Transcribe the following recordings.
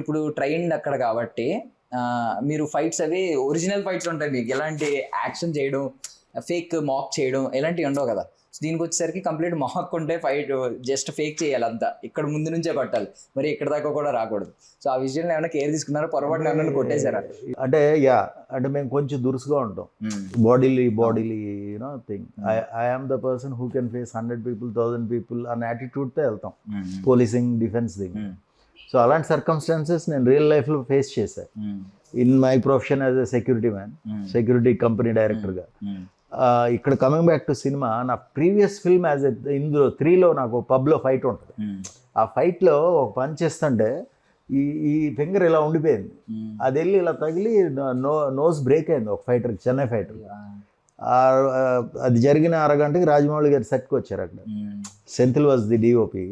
ఇప్పుడు ట్రైన్ అక్కడ కాబట్టి మీరు ఫైట్స్ అవి ఒరిజినల్ ఫైట్స్ ఉంటాయి మీకు. ఎలాంటి యాక్షన్ చేయడం ఫేక్ మాక్ చేయడం ఎలాంటివి ఉండవు కదా. దీనికి వచ్చేసరికి కంప్లీట్ మాక్ ఉంటే ఫైట్ జస్ట్ ఫేక్ చేయాలి అంతా. ఇక్కడ ముందు నుంచే పట్టాలి మరి ఇక్కడ దాకా కూడా రాకూడదు. సో ఆ విషయంలో ఏమైనా కేర్ తీసుకున్నారా? పొరపాటున ఏమైనా కొట్టేశారా? అంటే యా. అంటే మేము కొంచెం దురుసుగా ఉంటాం. Bodily bodily you know thing I I'm the person who can face hundred people thousand people అన్న యాటిట్యూడ్తో వెళ్తాం. పోలీసింగ్ డిఫెన్స్ థింగ్ సో అలాంటి సర్కమ్స్టాన్సెస్ నేను రియల్ లైఫ్లో ఫేస్ చేశాను in my profession as a security man security company డైరెక్టర్గా ఇక్కడ coming back to cinema నా ప్రీవియస్ ఫిల్మ్ యాజ్ ఎ ఇందులో త్రీలో నాకు పబ్లో ఫైట్ ఉంటుంది. ఆ ఫైట్లో ఒక పని చేస్తుంటే ఈ ఈ ఫింగర్ ఇలా ఉండిపోయింది. అది వెళ్ళి ఇలా తగిలి నో నోస్ బ్రేక్ అయింది ఒక ఫైటర్ చెన్నై ఫైటర్ అది జరిగిన అరగంటకి రాజమౌళి గారి సెట్కి వచ్చారు అక్కడ. సెంథిల్ వాజ్ ది డిఓపి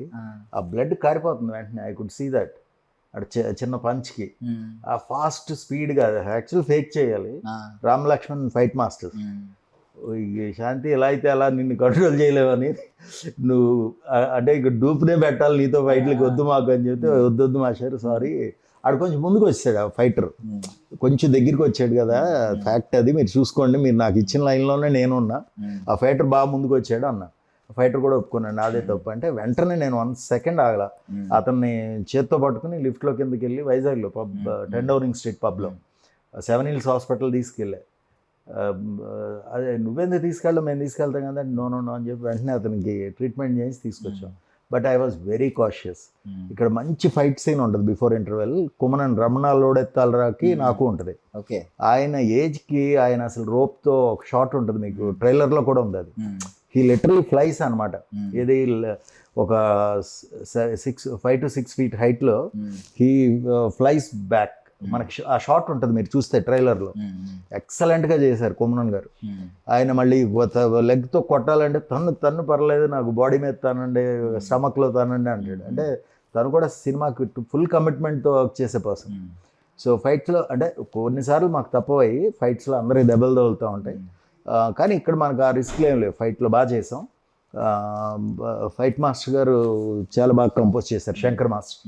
ఆ. బ్లడ్ కారిపోతుంది వెంటనే ఐ కుడ్ సీ దట్ చి- చిన్న పంచ్కి ఆ ఫాస్ట్ స్పీడ్గా యాక్చువల్ ఫేక్ చేయాలి. రామ్ లక్ష్మణ్ ఫైట్ మాస్టర్ శాంతి ఎలా అయితే అలా నిన్ను కంట్రోల్ చేయలేవని నువ్వు అంటే ఇక డూప్నే పెట్టాలి నీతో ఫైట్లకి వద్దు మాకు అని చెప్తే వద్దు వద్దు మాస్టర్ సారీ ఆడు కొంచెం ముందుకు వచ్చాడు ఆ ఫైటర్ కొంచెం దగ్గరికి వచ్చాడు కదా ఫ్యాక్ట్ అది మీరు చూసుకోండి మీరు నాకు ఇచ్చిన లైన్లోనే నేను ఉన్నా ఆ ఫైటర్ బాగా ముందుకు వచ్చాడు అన్న. ఫైటర్ కూడా ఒప్పుకున్నాడు. నాదే తప్పు అంటే వెంటనే నేను వన్ సెకండ్ ఆగల. అతన్ని చేత్తో పట్టుకుని లిఫ్ట్లో కిందకి వెళ్ళి వైజాగ్లో పబ్ టెన్ డౌనింగ్ స్ట్రీట్ పబ్లో. సెవెన్ హిల్స్ హాస్పిటల్ తీసుకెళ్ళా. అదే నువ్వెందుకు తీసుకెళ్ళాం మేము తీసుకెళ్తాం కదా. నో నో నో అని చెప్పి వెంటనే అతనికి ట్రీట్మెంట్ చేసి తీసుకొచ్చాం. But I was very cautious. ఇక్కడ మంచి ఫైట్ సీన్ ఉంటుంది బిఫోర్ ఇంటర్వెల్. కుమనన్ రమణ లోడెత్తాలరాకి నాకు ఉంటుంది. ఓకే. ఆయన ఏజ్కి ఆయన అసలు రోప్తో ఒక షాట్ ఉంటుంది మీకు ట్రైలర్లో కూడా ఉంది అది. హీ లిటరలీ ఫ్లైస్ అనమాట ల- ఒక six five to six feet హైట్లో హీ ఫ్లైస్ బ్యాక్ మనకి ఆ షాట్ ఉంటుంది మీరు చూస్తే ట్రైలర్లో. ఎక్సలెంట్గా చేశారు కుమరన్ గారు. ఆయన మళ్ళీ లెగ్తో కొట్టాలంటే తన్ను తన్ను పర్లేదు నాకు బాడీ మీద తనండి స్టమక్లో తనండి అంటాడు. అంటే తను కూడా సినిమాకి ఫుల్ కమిట్మెంట్తో వర్క్ చేసే పర్సన్ సో ఫైట్స్లో అంటే కొన్నిసార్లు మాకు తప్పవయ్యి ఫైట్స్లో అందరికి దెబ్బలు తగులుతూ ఉంటాయి. కానీ ఇక్కడ మనకు ఆ రిస్క్లు ఏం లేవు. ఫైట్లో బాగా చేసాం. ఫైట్ మాస్టర్ గారు చాలా బాగా కంపోజ్ చేశారు. శంకర్ మాస్టర్